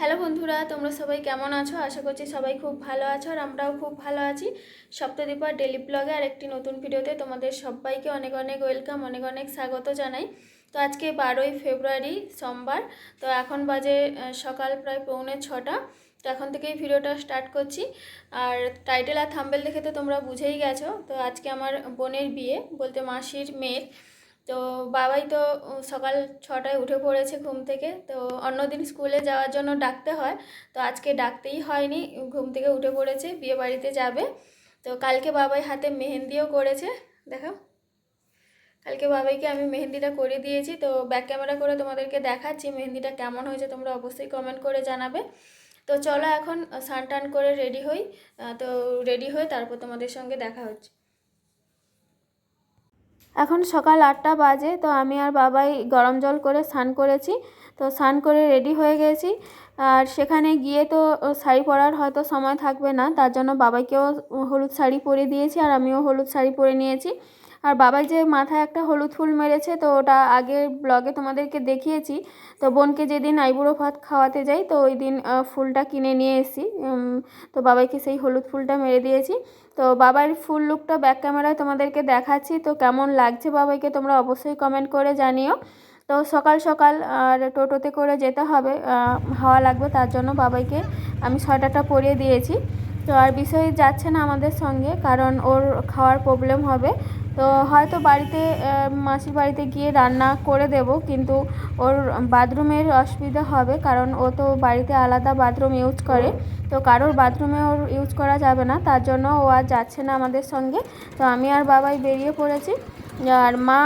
Hello বন্ধুরা, তোমরা সবাই কেমন আছো? আশা করছি সবাই খুব ভালো আছো আর আমরাও খুব ভালো আছি। সপ্তদীপার ডেলি ব্লগে আর একটি নতুন ভিডিওতে তোমাদের সবাইকে অনেক অনেক ওয়েলকাম, অনেক অনেক স্বাগত জানাই। তো আজকে বারোই ফেব্রুয়ারি, সোমবার, তো এখন বাজে সকাল প্রায় পৌনে ছটা। তো এখন থেকেই ভিডিওটা স্টার্ট করছি। আর টাইটেল আর থাম্বেল দেখে তো তোমরা বুঝেই গেছো। তো আজকে আমার বোনের বিয়ে, বলতে মাসির মেয়ের। তো বাবাই তো সকাল ছটায় উঠে পড়েছে ঘুম থেকে। তো অন্যদিন স্কুলে যাওয়ার জন্য ডাকতে হয়। তো আজকে ডাকতেই হয়নি, ঘুম থেকে উঠে পড়েছে, বিয়ে বাড়িতে যাবে। তো কালকে বাবাই হাতে মেহেন্দিও করেছে দেখো কালকে বাবাইকে আমি মেহেন্দিটা করে দিয়েছি। তো ব্যাক ক্যামেরা করে তোমাদেরকে দেখাচ্ছি মেহেন্দিটা কেমন হয়েছে, তোমরা অবশ্যই কমেন্ট করে জানাবে। তো চলো এখন স্নান টান করে রেডি হই। তো রেডি হয়ে তারপর তোমাদের সঙ্গে দেখা হচ্ছে। এখন সকাল আটটা বাজে, তো আমি আর বাবাই গরম জল করে স্নান করেছি। তো স্নান করে রেডি হয়ে গেছি। আর সেখানে গিয়ে তো শাড়ি পরার হয়তো সময় থাকবে না, তার জন্য বাবাইকেও হলুদ শাড়ি পরে দিয়েছি আর আমিও হলুদ শাড়ি পরে নিয়েছি। আর বাবাই যে মাথায় একটা হলুদ ফুল মেরেছে, তো ওটা আগের ব্লগে তোমাদেরকে দেখিয়েছি। তো বোনকে যেদিন আইবুড়ো ভাত খাওয়াতে যাই, তো ওই দিন ফুলটা কিনে নিয়ে এসেছি। তো বাবাইকে সেই হলুদ ফুলটা মেরে দিয়েছি। তো বাবার ফুল লুকটা ব্যাক ক্যামেরায় তোমাদেরকে দেখাচ্ছি। তো কেমন লাগছে বাবাইকে তোমরা অবশ্যই কমেন্ট করে জানিও। তো সকাল সকাল আর টোটোতে করে যেতে হবে হাওয়া লাগবে তার জন্য বাবাইকে আমি সোয়েটারটা পরিয়ে দিয়েছি। তো আর বিষয় যাচ্ছে না আমাদের সঙ্গে, কারণ ওর খাওয়ার প্রবলেম হবে। তো হয়তো বাড়িতে মাসির বাড়িতে গিয়ে রান্না করে দেব কিন্তু ওর বাথরুমের অসুবিধা হবে কারণ ও তো বাড়িতে আলাদা বাথরুম ইউজ করে। তো কারোর বাথরুমে ওর ইউজ করা যাবে না তার জন্য ও আর যাচ্ছে না আমাদের সঙ্গে। তো আমি আর বাবাই বেরিয়ে পড়েছি। আর মা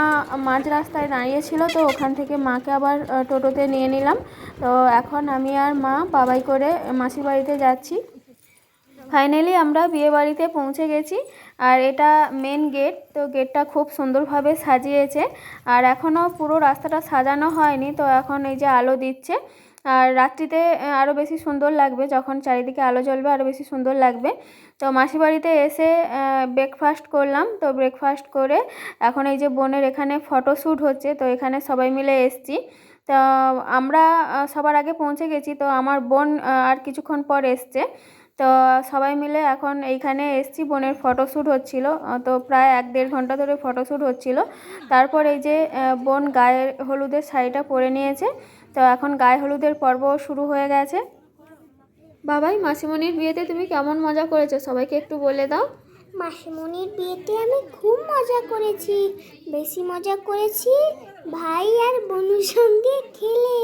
মাঝ রাস্তায় দাঁড়িয়েছিল তো ওখান থেকে মাকে আবার টোটোতে নিয়ে নিলাম। তো এখন আমি আর মা বাবাই করে মাসির বাড়িতে যাচ্ছি। ফাইনালি আমরা বিয়ে বাড়িতে পৌঁছে গেছি। আর এটা মেন গেট তো গেটটা খুব সুন্দরভাবে সাজিয়েছে। আর এখনও পুরো রাস্তাটা সাজানো হয়নি, তো এখন এই যে আলো দিচ্ছে। আর রাত্রিতে আরও বেশি সুন্দর লাগবে, যখন চারিদিকে আলো জ্বলবে আরও বেশি সুন্দর লাগবে। তো মাসি বাড়িতে এসে ব্রেকফাস্ট করলাম। তো ব্রেকফাস্ট করে এখন এই যে বোনের এখানে ফটোশ্যুট হচ্ছে, তো এখানে সবাই মিলে এসছি। তো আমরা সবার আগে পৌঁছে গেছি। তো আমার বোন আর কিছুক্ষণ পর এসছে। তো সবাই মিলে এখন এইখানে এসছি বোনের ফটোশ্যুট হচ্ছিল। তো প্রায় এক দেড় ঘণ্টা ধরে ফটোশ্যুট হচ্ছিল। তারপর এই যে বোন গায়ে হলুদের শাড়িটা পরে নিয়েছে। তো এখন গায়ে হলুদের পর্ব শুরু হয়ে গেছে। বাবাই মাসিমণির বিয়েতে তুমি কেমন মজা করেছ? সবাইকে একটু বলে দাও। মাসিমণির বিয়েতে আমি খুব মজা করেছি। বেশি মজা করেছি ভাই আর বোনের সঙ্গে খেলে।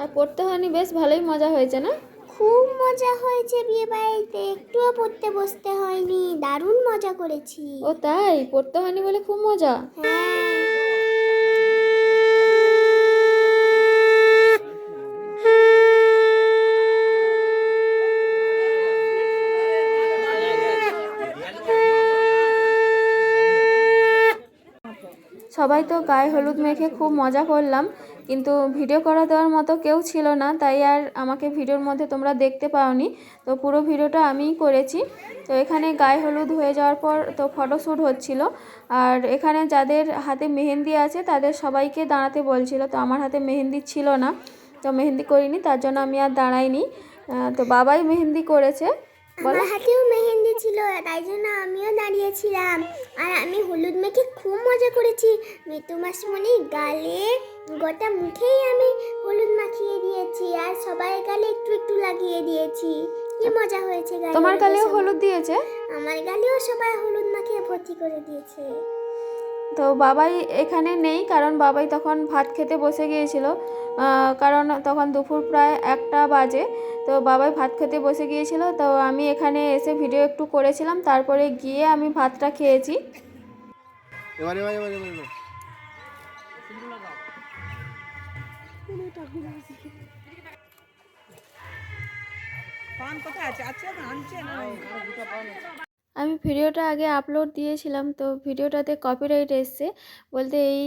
আর পড়তে হয়নি বেশ ভালোই মজা হয়েছে না? খুব মজা হয়েছে বিয়ে বাড়িতে। একটুও পড়তে বসতে হয়নি। দারুণ মজা করেছি। ও তাই? পড়তে হয়নি বলে খুব মজা? সবাই তো গায়ে হলুদ মেখে খুব মজা করলাম। কিন্তু ভিডিও করা দেওয়ার মতো কেউ ছিল না, তাই আর আমাকে ভিডিওর মধ্যে তোমরা দেখতে পাওনি। তো পুরো ভিডিওটা আমিই করেছি। তো এখানে গায়ে হলুদ হয়ে যাওয়ার পর তো ফটোশ্যুট হচ্ছিল। আর এখানে যাদের হাতে মেহেন্দি আছে, তাদের সবাইকে দাঁড়াতে বলছিল। তো আমার হাতে মেহেন্দি ছিল না, তো মেহেন্দি করিনি, তার জন্য আমি আর দাঁড়াইনি। তো বাবাই মেহেন্দি করেছে। আমার হাতেও মেহেন্দি ছিল তাই জন্য আমিও দাঁড়িয়েছিলাম। আর আমি হলুদ মেখে খুব মজা করেছি। মিতু মাসিমণি গালে গোটা মুখেই আমি হলুদ মাখিয়ে দিয়েছি আর সবাই গালে একটু একটু লাগিয়ে দিয়েছি। কি মজা হয়েছে গায়ে তোমার গালেও হলুদ দিয়েছে? আমার গালেও সবাই হলুদ মাখিয়ে ভর্তি করে দিয়েছে। তো বাবাই এখানে নেই কারণ বাবাই তখন ভাত খেতে বসে গিয়েছিল। কারণ তখন দুপুর প্রায় একটা বাজে। তো বাবাই ভাত খেতে বসে গিয়েছিল। তো আমি এখানে এসে ভিডিও একটু করেছিলাম। তারপরে গিয়ে আমি ভাতটা খেয়েছি। পান কোথায় আছে? আছে না আনছে না? আমি ভিডিওটা আগে আপলোড দিয়েছিলাম, তো ভিডিওটাতে কপিরাইট এসছে। বলতে এই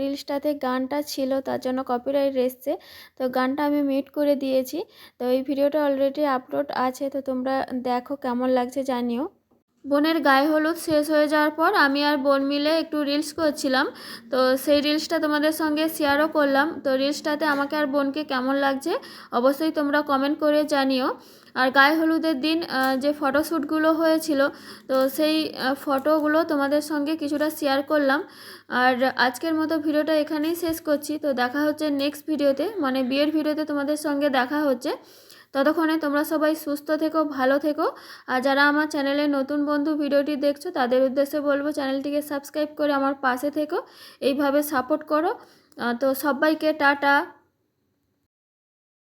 রিলসটাতে গানটা ছিল, তার জন্য কপিরাইট এসছে। তো গানটা আমি মিউট করে দিয়েছি। তো এই ভিডিওটা অলরেডি আপলোড আছে, তো তোমরা দেখো কেমন লাগছে জানিও। বোনের গায়ে হলুদ শেষ হয়ে যাওয়ার পর আমি আর বোন মিলে একটু রিলস করছিলাম। তো সেই রিলসটা তোমাদের সঙ্গে শেয়ারও করলাম। তো রিলসটাতে আমাকে আর বোনকে কেমন লাগছে অবশ্যই তোমরা কমেন্ট করে জানিও। আর গায়ে হলুদের দিন যে ফটোশ্যুটগুলো হয়েছিল, তো সেই ফটোগুলো তোমাদের সঙ্গে কিছুটা শেয়ার করলাম। আর আজকের মতো ভিডিওটা এখানেই শেষ করছি। তো দেখা হচ্ছে নেক্সট ভিডিওতে মানে বিয়ের ভিডিওতে তোমাদের সঙ্গে দেখা হচ্ছে। ততক্ষণে তোমরা সবাই সুস্থ থেকো, ভালো থেকো। আর যারা আমার চ্যানেলে নতুন বন্ধু ভিডিওটি দেখছ, তাদের উদ্দেশ্যে বলব চ্যানেলটিকে সাবস্ক্রাইব করে আমার পাশে থেকো। এইভাবে সাপোর্ট করো। তো সবাইকে টাটা।